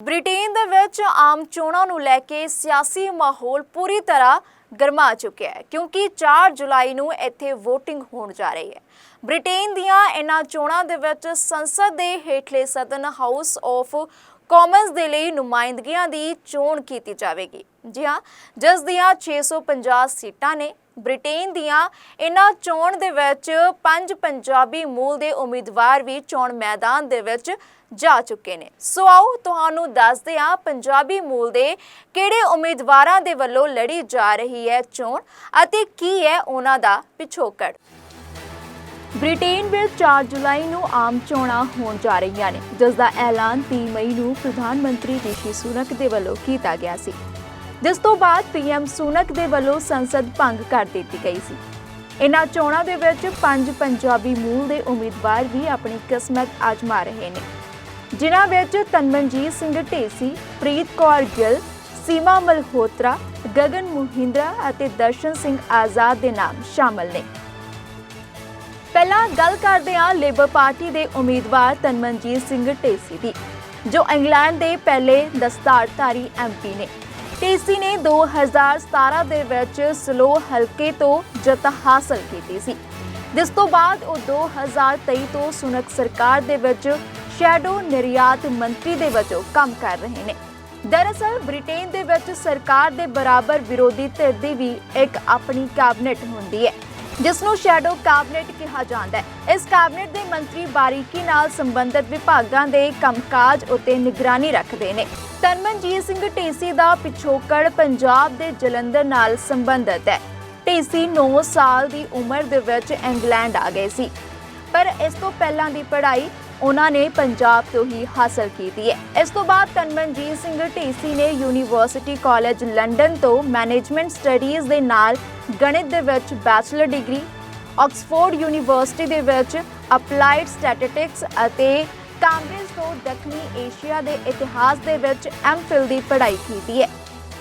Britain ਦੇ ਵਿੱਚ ਆਮ ਚੋਣਾਂ ਨੂੰ ਲੈ ਕੇ ਸਿਆਸੀ ਮਾਹੌਲ ਪੂਰੀ ਤਰ੍ਹਾਂ ਗਰਮਾ ਚੁੱਕਿਆ ਹੈ, ਕਿਉਂਕਿ 4 ਜੁਲਾਈ ਨੂੰ ਇੱਥੇ VOTING ਹੋਣ ਜਾ ਰਹੀ ਹੈ। ਬ੍ਰਿਟੇਨ ਦੀਆਂ ਇਹਨਾਂ ਚੋਣਾਂ ਦੇ ਵਿੱਚ ਸੰਸਦ ਦੇ ਹੇਠਲੇ ਸਦਨ ਹਾਊਸ ਆਫ ਕਾਮਨਸ ਦੇ ਲਈ ਨੁਮਾਇੰਦਗੀਆਂ ਦੀ ਚੋਣ ਕੀਤੀ ਜਾਵੇਗੀ। ਜੀ ਹਾਂ, ਜਿਸ ਦੀਆਂ 650 ਸੀਟਾਂ ਨੇ, ਬ੍ਰਿਟੇਨ ਦੀਆਂ ਇਹਨਾਂ ਚੋਣ ਦੇ ਵਿੱਚ ਪੰਜ ਪੰਜਾਬੀ ਮੂਲ ਦੇ ਉਮੀਦਵਾਰ ਵੀ ਚੋਣ ਮੈਦਾਨ ਦੇ ਵਿੱਚ ਜਾ ਚੁੱਕੇ ਨੇ। ਸੋ ਆਓ ਤੁਹਾਨੂੰ ਦੱਸਦੇ ਹਾਂ ਪੰਜਾਬੀ ਮੂਲ ਦੇ ਕਿਹੜੇ ਉਮੀਦਵਾਰਾਂ ਦੇ ਵੱਲੋਂ ਲੜੀ ਜਾ ਰਹੀ ਹੈ ਚੋਣ ਅਤੇ ਕੀ ਹੈ ਉਹਨਾਂ ਦਾ ਪਿਛੋਕੜ। ਬ੍ਰਿਟੇਨ ਵਿੱਚ 4 ਜੁਲਾਈ ਨੂੰ ਆਮ ਚੋਣਾਂ ਹੋਣ ਜਾ ਰਹੀਆਂ ਨੇ, ਜਿਸ ਦਾ ਐਲਾਨ 30 ਮਈ ਨੂੰ ਪ੍ਰਧਾਨ ਮੰਤਰੀ ਰਿਸ਼ੀ ਸੁਨਕ ਦੇ ਵੱਲੋਂ ਕੀਤਾ ਗਿਆ ਸੀ। ਜਿਸ ਤੋਂ ਬਾਅਦ ਪੀਐਮ ਸੁਨਕ ਦੇ ਵੱਲੋਂ ਸੰਸਦ ਭੰਗ ਕਰ ਦਿੱਤੀ ਗਈ ਸੀ। ਇਨ੍ਹਾਂ ਚੋਣਾਂ ਦੇ ਵਿੱਚ ਪੰਜ ਪੰਜਾਬੀ ਮੂਲ ਦੇ ਉਮੀਦਵਾਰ ਵੀ ਆਪਣੀ ਕਿਸਮਤ ਆਜ਼ਮਾ ਰਹੇ ਨੇ। ਜਿਨ੍ਹਾਂ ਵਿੱਚ ਤਨਮਨਜੀਤ ਸਿੰਘ ਢੇਸੀ, ਪ੍ਰੀਤ ਕੌਰ ਗਿੱਲ, ਸੀਮਾ ਮਲਹੋਤਰਾ, ਗਗਨ ਮੁਹਿੰਦਰਾ ਅਤੇ ਦਰਸ਼ਨ ਸਿੰਘ ਆਜ਼ਾਦ ਦੇ ਨਾਮ ਸ਼ਾਮਲ ਨੇ। ਪਹਿਲਾਂ ਗੱਲ ਕਰਦੇ ਹਾਂ ਲੇਬਰ ਪਾਰਟੀ ਦੇ ਉਮੀਦਵਾਰ ਤਨਮਨਜੀਤ ਸਿੰਘ ਢੇਸੀ ਦੀ, ਜੋ ਇੰਗਲੈਂਡ ਦੇ ਪਹਿਲੇ ਦਸਤਾਰਧਾਰੀ ਐਮਪੀ ਨੇ। ਢੇਸੀ ਨੇ 2017 ਦੇ ਵਿੱਚ ਸਲੋ ਹਲਕੇ ਤੋਂ ਜਿੱਤ ਹਾਸਲ ਕੀਤੀ ਸੀ। ਜਿਸ ਤੋਂ ਬਾਅਦ ਉਹ 2023 ਤੋਂ ਸੁਨਕ ਸਰਕਾਰ ਦੇ ਵਿੱਚ ਸ਼ੈਡੋ ਨਿਰਯਾਤ ਮੰਤਰੀ ਦੇ ਵਜੋਂ ਕੰਮ ਕਰ ਰਹੇ ਨੇ। ਦਰਅਸਲ ਬ੍ਰਿਟੇਨ ਦੇ ਵਿੱਚ ਸਰਕਾਰ ਦੇ ਬਰਾਬਰ ਵਿਰੋਧੀ ਧਿਰ ਦੀ ਵੀ ਇੱਕ ਆਪਣੀ ਕੈਬਨਿਟ ਹੁੰਦੀ ਹੈ। ਜਿਸ ਨੂੰ ਸ਼ੈਡੋ ਕੈਬਨਿਟ ਕਿਹਾ ਜਾਂਦਾ ਹੈ। ਇਸ ਕੈਬਨਿਟ ਦੇ ਮੰਤਰੀ ਬਾਰੀਕੀ ਨਾਲ ਸੰਬੰਧਿਤ ਵਿਭਾਗਾਂ ਦੇ ਕੰਮਕਾਜ ਉਤੇ ਨਿਗਰਾਨੀ ਰੱਖਦੇ ਨੇ। ਤਨਮਨਜੀਤ ਸਿੰਘ ਢੇਸੀ ਦਾ ਪਿਛੋਕੜ ਪੰਜਾਬ ਦੇ ਜਲੰਧਰ ਨਾਲ ਸੰਬੰਧਿਤ ਹੈ। ਢੇਸੀ 9 ਸਾਲ ਦੀ ਉਮਰ ਦੇ ਵਿੱਚ ਇੰਗਲੈਂਡ ਆ ਗਏ ਸੀ। ਪਰ ਇਸ ਤੋਂ ਪਹਿਲਾਂ ਦੀ ਪੜ੍ਹਾਈ ਉਹਨਾਂ ਨੇ ਪੰਜਾਬ ਤੋਂ ਹੀ ਹਾਸਲ ਕੀਤੀ ਹੈ। ਇਸ ਤੋਂ ਬਾਅਦ ਤਨਮਨਜੀਤ ਸਿੰਘ ਢੀਸੀ ਨੇ ਯੂਨੀਵਰਸਿਟੀ ਕਾਲਜ ਲੰਡਨ ਤੋਂ ਮੈਨੇਜਮੈਂਟ ਸਟੱਡੀਜ਼ ਦੇ ਨਾਲ ਗਣਿਤ ਦੇ ਵਿੱਚ ਬੈਚਲਰ ਡਿਗਰੀ ਆਕਸਫੋਰਡ ਯੂਨੀਵਰਸਿਟੀ ਦੇ ਵਿੱਚ ਅਪਲਾਈਡ ਸਟੈਟਿਸਟਿਕਸ ਅਤੇ ਕੈਂਬਰਿਜ ਤੋਂ ਦੱਖਣੀ ਏਸ਼ੀਆ ਦੇ ਇਤਿਹਾਸ ਦੇ ਵਿੱਚ ਐਮਫਿਲ ਦੀ ਪੜ੍ਹਾਈ ਕੀਤੀ ਹੈ।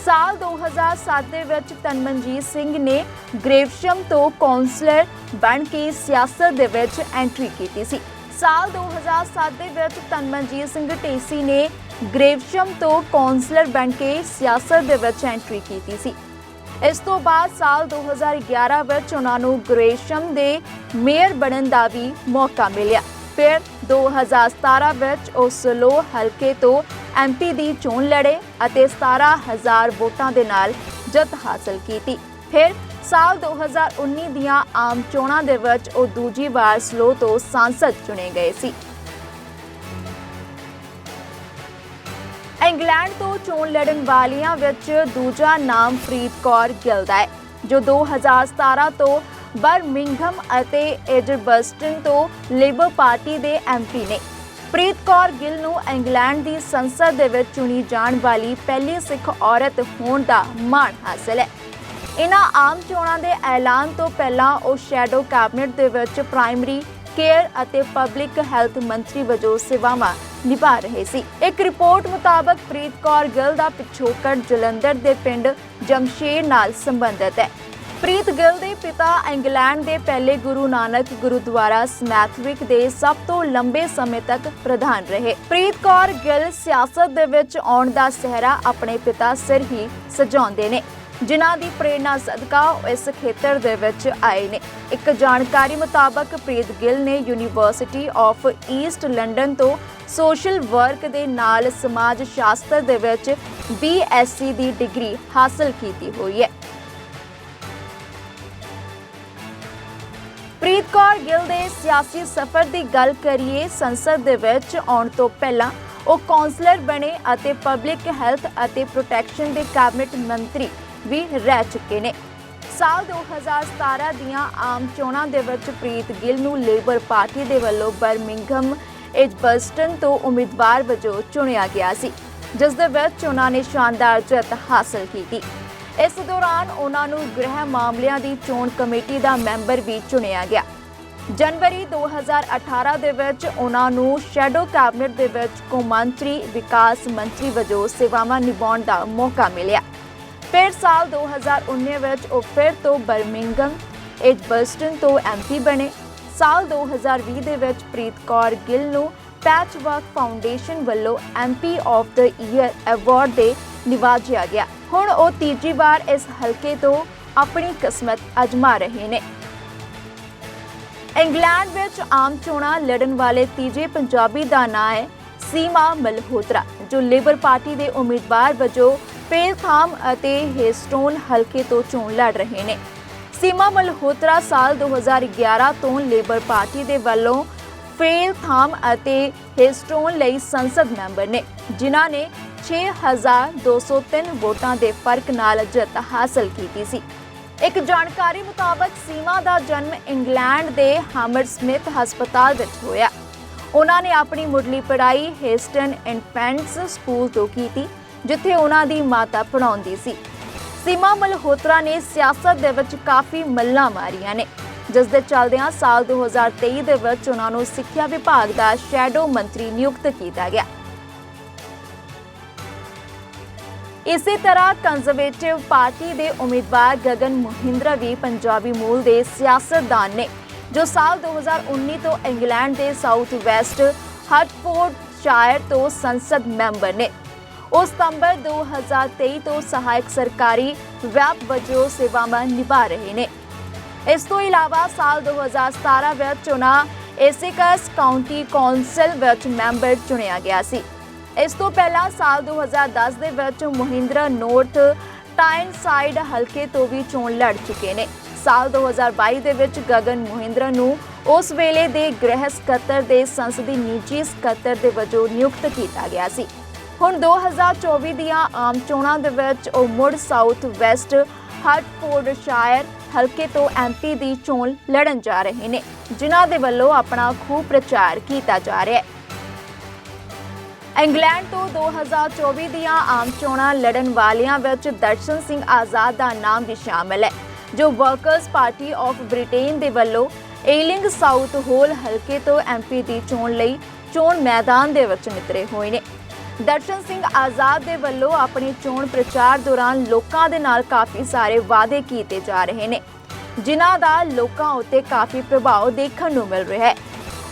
ਸਾਲ 2007 ਦੇ ਵਿੱਚ ਤਨਮਨਜੀਤ ਸਿੰਘ ਨੇ ਗ੍ਰੇਵਸ਼ਮ ਤੋਂ ਕਾਉਂਸਲਰ ਬਣ ਕੇ ਸਿਆਸਤ ਦੇ ਵਿੱਚ ਐਂਟਰੀ ਕੀਤੀ ਸੀ। ਸਾਲ 2007 ਦੇ ਵਿੱਚ ਤਨਮਨਜੀਤ ਸਿੰਘ ਢੇਸੀ ਨੇ ਗ੍ਰੇਵਸ਼ਮ ਤੋਂ ਕਾਉਂਸਲਰ ਬਣ ਕੇ ਸਿਆਸਤ ਦੇ ਵਿੱਚ ਐਂਟਰੀ ਕੀਤੀ ਸੀ। ਇਸ ਤੋਂ ਬਾਅਦ ਸਾਲ 2011 ਵਿੱਚ ਉਹਨਾਂ ਨੂੰ ਗ੍ਰੇਸ਼ਮ ਦੇ ਮੇਅਰ ਬਣਨ ਦਾ ਵੀ ਮੌਕਾ ਮਿਲਿਆ। ਫਿਰ 2017 ਵਿੱਚ ਉਹ ਸਲੋ ਹਲਕੇ ਤੋਂ ਐਮਪੀ ਦੀ ਚੋਣ ਲੜੇ ਅਤੇ 17000 ਵੋਟਾਂ ਦੇ ਨਾਲ ਜਿੱਤ ਹਾਸਲ ਕੀਤੀ। ਫਿਰ ਸਾਲ 2019 ਦੀਆਂ ਆਮ ਚੋਣਾਂ ਦੇ ਵਿੱਚ ਉਹ ਦੂਜੀ ਵਾਰ ਸਲੋ ਤੋਂ ਸੰਸਦ ਚੁਣੇ ਗਏ ਸੀ। ਇੰਗਲੈਂਡ ਤੋਂ ਚੋਣ ਲੜਨ ਵਾਲੀਆਂ ਵਿੱਚ ਦੂਜਾ ਨਾਮ ਪ੍ਰੀਤ ਕੌਰ ਗਿੱਲ ਦਾ ਹੈ, ਜੋ 2017 ਤੋਂ ਬਰਮਿੰਘਮ ਅਤੇ ਐਜਰਬਸਟਨ ਤੋਂ ਲੇਬਰ ਪਾਰਟੀ ਦੇ ਐਮਪੀ ਨੇ। ਪ੍ਰੀਤ ਕੌਰ ਗਿੱਲ ਨੂੰ ਇੰਗਲੈਂਡ ਦੀ ਸੰਸਦ ਦੇ ਵਿੱਚ ਚੁਣੀ ਜਾਣ ਵਾਲੀ ਪਹਿਲੀ ਸਿੱਖ ਔਰਤ ਹੋਣ ਦਾ ਮਾਣ ਹਾਸਲ ਹੈ। ਇਨ੍ਹਾਂ ਆਮ ਚੋਣਾਂ ਦੇ ਐਲਾਨ ਤੋਂ ਪਹਿਲਾਂ ਉਹ ਸ਼ੈਡੋ ਕੈਬਨਿਟ ਦੇ ਵਿੱਚ ਪ੍ਰਾਇਮਰੀ ਕੇਅਰ ਅਤੇ ਪਬਲਿਕ ਹੈਲਥ ਮੰਤਰੀ ਵਜੋਂ ਸੇਵਾਵਾਂ ਨਿਭਾ ਰਹੇ ਸੀ। ਇੱਕ ਰਿਪੋਰਟ ਮੁਤਾਬਕ ਪ੍ਰੀਤ ਕੌਰ ਗਿੱਲ ਦਾ ਪਿਛੋਕੜ ਜਲੰਧਰ ਦੇ ਪਿੰਡ ਜਮਸ਼ੇਰ ਨਾਲ ਸੰਬੰਧਿਤ ਹੈ। ਪ੍ਰੀਤ ਗਿੱਲ ਦੇ ਪਿਤਾ ਇੰਗਲੈਂਡ ਦੇ ਪਹਿਲੇ ਗੁਰੂ ਨਾਨਕ ਗੁਰਦੁਆਰਾ ਸਮੈਥਵਿਕ ਦੇ ਸਭ ਤੋਂ ਲੰਬੇ ਸਮੇਂ ਤੱਕ ਪ੍ਰਧਾਨ ਰਹੇ। ਪ੍ਰੀਤ ਕੌਰ ਗਿੱਲ ਸਿਆਸਤ ਦੇ ਵਿੱਚ ਆਉਣ ਦਾ ਸਹਿਰਾ ਆਪਣੇ ਪਿਤਾ ਸਿਰ ਹੀ ਸਜਾਉਂਦੇ ਨੇ। ਜਿਨ੍ਹਾਂ ਦੀ ਪ੍ਰੇਰਣਾ ਸਦਕਾ ਇਸ ਖੇਤਰ ਦੇ ਵਿੱਚ ਆਏ ਨੇ। ਇੱਕ ਜਾਣਕਾਰੀ ਮੁਤਾਬਕ ਪ੍ਰੀਤ ਗਿੱਲ ਨੇ ਯੂਨੀਵਰਸਿਟੀ ਆਫ ਈਸਟ ਲੰਡਨ ਤੋਂ ਸੋਸ਼ਲ ਵਰਕ ਦੇ ਨਾਲ ਸਮਾਜ ਸ਼ਾਸਤਰ ਦੇ ਵਿੱਚ ਬੀਐਸਸੀ ਦੀ ਡਿਗਰੀ ਹਾਸਲ ਕੀਤੀ ਹੋਈ ਹੈ। ਪ੍ਰੀਤ ਕੌਰ ਗਿੱਲ ਦੇ ਸਿਆਸੀ ਸਫ਼ਰ ਦੀ ਗੱਲ ਕਰੀਏ, ਸੰਸਦ ਦੇ ਵਿੱਚ ਆਉਣ ਤੋਂ ਪਹਿਲਾਂ ਉਹ ਕਾਉਂਸਲਰ ਬਣੇ ਅਤੇ ਪਬਲਿਕ ਹੈਲਥ ਅਤੇ ਪ੍ਰੋਟੈਕਸ਼ਨ ਦੇ ਕੈਬਨਿਟ ਮੰਤਰੀ ਵੀ ਰਹਿ ਚੁੱਕੇ ਨੇ। ਸਾਲ 2017 ਦੀਆਂ ਆਮ ਚੋਣਾਂ ਦੇ ਵਿੱਚ ਪ੍ਰੀਤ ਗਿੱਲ ਨੂੰ ਲੇਬਰ ਪਾਰਟੀ ਦੇ ਵੱਲੋਂ ਬਰਮਿੰਘਮ ਐਜਬਸਟਨ ਤੋਂ ਉਮੀਦਵਾਰ ਵਜੋਂ ਚੁਣਿਆ ਗਿਆ ਸੀ, ਜਿਸ ਦੇ ਵਿੱਚ ਉਹਨਾਂ ਨੇ ਸ਼ਾਨਦਾਰ ਜਿੱਤ ਹਾਸਲ ਕੀਤੀ। ਇਸ ਦੌਰਾਨ ਉਹਨਾਂ ਨੂੰ ਗ੍ਰਹਿ ਮਾਮਲਿਆਂ ਦੀ ਚੋਣ ਕਮੇਟੀ ਦਾ ਮੈਂਬਰ ਵੀ ਚੁਣਿਆ ਗਿਆ। ਜਨਵਰੀ 2018 ਦੇ ਵਿੱਚ ਉਹਨਾਂ ਨੂੰ ਸ਼ੈਡੋ ਕੈਬਨਿਟ ਦੇ ਵਿੱਚ ਕੌਮਾਂਤਰੀ ਵਿਕਾਸ ਮੰਤਰੀ ਵਜੋਂ ਸੇਵਾਵਾਂ ਨਿਭਾਉਣ ਦਾ ਮੌਕਾ ਮਿਲਿਆ। ਫਿਰ ਸਾਲ 2019 ਵਿੱਚ ਉਹ ਫਿਰ ਤੋਂ ਬਰਮਿੰਗਮ ਐਜਬਸਟਨ ਤੋਂ ਐਮਪੀ ਬਣੇ। ਸਾਲ 2020 ਦੇ ਵਿੱਚ ਪ੍ਰੀਤ ਕੌਰ ਗਿੱਲ ਨੂੰ ਪੈਚਵਰਕ ਫਾਊਂਡੇਸ਼ਨ ਵੱਲੋਂ MP of the year award ਦੇ ਨਿਵਾਜਿਆ ਗਿਆ। ਹੁਣ ਉਹ ਤੀਜੀ ਵਾਰ ਇਸ ਹਲਕੇ ਤੋਂ ਆਪਣੀ ਕਿਸਮਤ ਅਜਮਾ ਰਹੇ ਨੇ। ਇੰਗਲੈਂਡ ਵਿੱਚ ਆਮ ਚੋਣਾਂ ਲੜਨ ਵਾਲੇ ਤੀਜੇ ਪੰਜਾਬੀ ਦਾ ਨਾਂ ਹੈ ਸੀਮਾ ਮਲਹੋਤਰਾ, ਜੋ ਲੇਬਰ ਪਾਰਟੀ ਦੇ ਉਮੀਦਵਾਰ ਵਜੋਂ ਪੇਲਥਾਮ ਅਤੇ ਹੇਸਟੋਨ ਹਲਕੇ ਤੋਂ ਚੋਣ ਲੜ ਰਹੇ ਨੇ। ਸੀਮਾ ਮਲਹੋਤਰਾ ਸਾਲ 2011 ਤੋਂ ਲੇਬਰ ਪਾਰਟੀ ਦੇ ਵੱਲੋਂ ਫੇਲਥਾਮ ਅਤੇ ਹੇਸਟੋਨ ਲਈ ਸੰਸਦ ਮੈਂਬਰ ਨੇ, ਜਿਨ੍ਹਾਂ ਨੇ 6203 ਵੋਟਾਂ ਦੇ ਫ਼ਰਕ ਨਾਲ ਜਿੱਤ ਹਾਸਲ ਕੀਤੀ ਸੀ। ਇੱਕ ਜਾਣਕਾਰੀ ਮੁਤਾਬਕ ਸੀਮਾ ਦਾ ਜਨਮ ਇੰਗਲੈਂਡ ਦੇ ਹਾਮਰਸਮਿਥ ਹਸਪਤਾਲ ਵਿੱਚ ਹੋਇਆ। ਉਹਨਾਂ ਨੇ ਆਪਣੀ ਮੁੱਢਲੀ ਪੜ੍ਹਾਈ ਹੇਸਟਨ ਇਨਫੈਂਟਸ ਸਕੂਲ ਤੋਂ ਕੀਤੀ ਜਿੱਥੇ ਉਹਨਾਂ ਦੀ ਮਾਤਾ ਪੜ੍ਹਾਉਂਦੀ ਸੀ। ਸੀਮਾ ਮਲਹੋਤਰਾ ਨੇ ਸਿਆਸਤ ਦੇ ਵਿੱਚ ਕਾਫੀ ਮੱਲਾਂ ਮਾਰੀਆਂ ਨੇ, ਜਿਸ ਦੇ ਚੱਲਦਿਆਂ ਸਾਲ 2023 ਦੇ ਵਿੱਚ ਉਹਨਾਂ ਨੂੰ ਸਿੱਖਿਆ ਵਿਭਾਗ ਦਾ ਸ਼ੈਡੋ ਮੰਤਰੀ ਨਿਯੁਕਤ ਕੀਤਾ ਗਿਆ। ਇਸੇ ਤਰ੍ਹਾਂ ਕੰਜ਼ਰਵੇਟਿਵ ਪਾਰਟੀ ਦੇ ਉਮੀਦਵਾਰ ਗਗਨ ਮਹਿੰਦਰਾ ਵੀ ਪੰਜਾਬੀ ਮੂਲ ਦੇ ਸਿਆਸਤਦਾਨ ਨੇ, ਜੋ ਸਾਲ 2019 ਤੋਂ ਇੰਗਲੈਂਡ ਦੇ ਸਾਊਥ ਵੈਸਟ ਹਟਫੋਰਡ ਸ਼ਾਇਰ ਤੋਂ ਸੰਸਦ ਮੈਂਬਰ ਨੇ। ਉਹ ਸਤੰਬਰ 2023 ਤੋਂ ਸਹਾਇਕ ਸਰਕਾਰੀ ਵੈਬ ਵਜੋਂ ਸੇਵਾਵਾਂ ਨਿਭਾ ਰਹੇ ਨੇ। ਇਸ ਤੋਂ ਇਲਾਵਾ ਸਾਲ 2017 ਵਿੱਚ ਉਹਨਾਂ ਏਸਿਕਸ ਕਾਉਂਟੀ ਕੌਂਸਲ ਵਿੱਚ ਮੈਂਬਰ ਚੁਣਿਆ ਗਿਆ ਸੀ। ਇਸ ਤੋਂ ਪਹਿਲਾਂ ਸਾਲ 2010 ਦੇ ਵਿੱਚ ਮਹਿੰਦਰਾ ਨੌਰਥ ਟਾਈਨਸਾਈਡ ਹਲਕੇ ਤੋਂ ਵੀ ਚੋਣ ਲੜ ਚੁੱਕੇ ਨੇ। ਸਾਲ 2022 ਦੇ ਵਿੱਚ ਗਗਨ ਮਹਿੰਦਰਾ ਨੂੰ ਉਸ ਵੇਲੇ ਦੇ ਗ੍ਰਹਿ ਸਕੱਤਰ ਦੇ ਸੰਸਦੀ ਨਿੱਜੀ ਸਕੱਤਰ ਦੇ ਵਜੋਂ ਨਿਯੁਕਤ ਕੀਤਾ ਗਿਆ ਸੀ। ਹੁਣ 2024 ਦੀਆਂ ਆਮ ਚੋਣਾਂ ਦੇ ਵਿੱਚ ਉਹ ਮੁੜ ਸਾਊਥ ਵੈਸਟ ਹਟਫੋਰਡਸ਼ਾਇਰ ਹਲਕੇ ਤੋਂ ਐਮਪੀ ਦੀ ਚੋਣ ਲੜਨ ਜਾ ਰਹੇ ਨੇ, ਜਿਨ੍ਹਾਂ ਦੇ ਵੱਲੋਂ ਆਪਣਾ ਖੂਬ ਪ੍ਰਚਾਰ ਕੀਤਾ ਜਾ ਰਿਹਾ ਹੈ। ਇੰਗਲੈਂਡ ਤੋਂ 2024 ਦੀਆਂ ਆਮ ਚੋਣਾਂ ਲੜਨ ਵਾਲਿਆਂ ਵਿੱਚ ਦਰਸ਼ਨ ਸਿੰਘ ਆਜ਼ਾਦ ਦਾ ਨਾਮ ਵੀ ਸ਼ਾਮਲ ਹੈ, ਜੋ ਵਰਕਰਸ ਪਾਰਟੀ ਆਫ ਬ੍ਰਿਟੇਨ ਦੇ ਵੱਲੋਂ ਏਲਿੰਗ ਸਾਊਥ ਹੋਲ ਹਲਕੇ ਤੋਂ ਐਮਪੀ ਦੀ ਚੋਣ ਲਈ ਚੋਣ ਮੈਦਾਨ ਦੇ ਵਿੱਚ ਨਿਤਰੇ ਹੋਏ ਨੇ। ਦਰਸ਼ਨ ਸਿੰਘ ਆਜ਼ਾਦ ਦੇ ਵੱਲੋਂ ਆਪਣੇ ਚੋਣ ਪ੍ਰਚਾਰ ਦੌਰਾਨ ਲੋਕਾਂ ਦੇ ਨਾਲ ਕਾਫੀ ਸਾਰੇ ਵਾਅਦੇ ਕੀਤੇ ਜਾ ਰਹੇ ਨੇ, ਜਿਨ੍ਹਾਂ ਦਾ ਲੋਕਾਂ ਉੱਤੇ ਕਾਫੀ ਪ੍ਰਭਾਵ ਦੇਖਣ ਨੂੰ ਮਿਲ ਰਿਹਾ ਹੈ।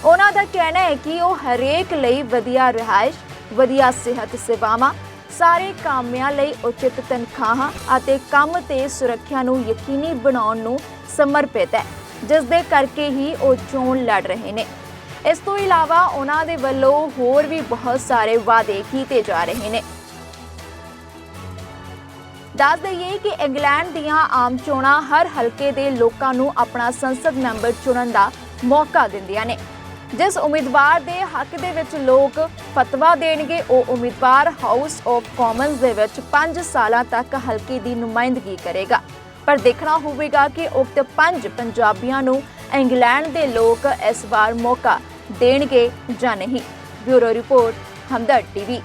ਉਹਨਾਂ ਦਾ ਕਹਿਣਾ ਹੈ ਕਿ ਉਹ ਹਰੇਕ ਲਈ ਵਧੀਆ ਰਿਹਾਇਸ਼, ਵਧੀਆ ਸਿਹਤ ਸੇਵਾਵਾਂ, ਸਾਰੇ ਕਾਮਿਆਂ ਲਈ ਉਚਿਤ ਤਨਖਾਹਾਂ ਅਤੇ ਕੰਮ ਤੇ ਸੁਰੱਖਿਆ ਨੂੰ ਯਕੀਨੀ ਬਣਾਉਣ ਨੂੰ ਸਮਰਪਿਤ ਹੈ, ਜਿਸ ਦੇ ਕਰਕੇ ਹੀ ਉਹ ਚੋਣ ਲੜ ਰਹੇ ਨੇ। ਇਸ ਤੋਂ ਇਲਾਵਾ ਉਹਨਾਂ ਦੇ ਵੱਲੋਂ ਹੋਰ ਵੀ ਬਹੁਤ ਸਾਰੇ ਵਾਅਦੇ ਕੀਤੇ ਜਾ ਰਹੇ ਨੇ। ਦੱਸ ਦਈਏ ਕਿ ਇੰਗਲੈਂਡ ਦੀਆਂ ਆਮ ਚੋਣਾਂ ਹਰ ਹਲਕੇ ਦੇ ਲੋਕਾਂ ਨੂੰ ਆਪਣਾ ਸੰਸਦ ਮੈਂਬਰ ਚੁਣਨ ਦਾ ਮੌਕਾ ਦਿੰਦੀਆਂ ਨੇ। ਜਿਸ ਉਮੀਦਵਾਰ ਦੇ ਹੱਕ ਦੇ ਵਿੱਚ ਲੋਕ ਫਤਵਾ ਦੇਣਗੇ, ਉਹ ਉਮੀਦਵਾਰ ਹਾਊਸ ਆਫ ਕਾਮਨਸ ਦੇ ਵਿੱਚ 5 ਸਾਲਾਂ ਤੱਕ ਹਲਕੇ ਦੀ ਨੁਮਾਇੰਦਗੀ ਕਰੇਗਾ। ਪਰ ਦੇਖਣਾ ਹੋਵੇਗਾ ਕਿ ਉਕਤ ਪੰਜ ਪੰਜਾਬੀਆਂ ਨੂੰ ਇੰਗਲੈਂਡ ਦੇ ਲੋਕ ਇਸ ਵਾਰ ਮੌਕਾ ਦੇਣਗੇ ਜਾਂ ਨਹੀਂ। Bureau report Hamdard TV.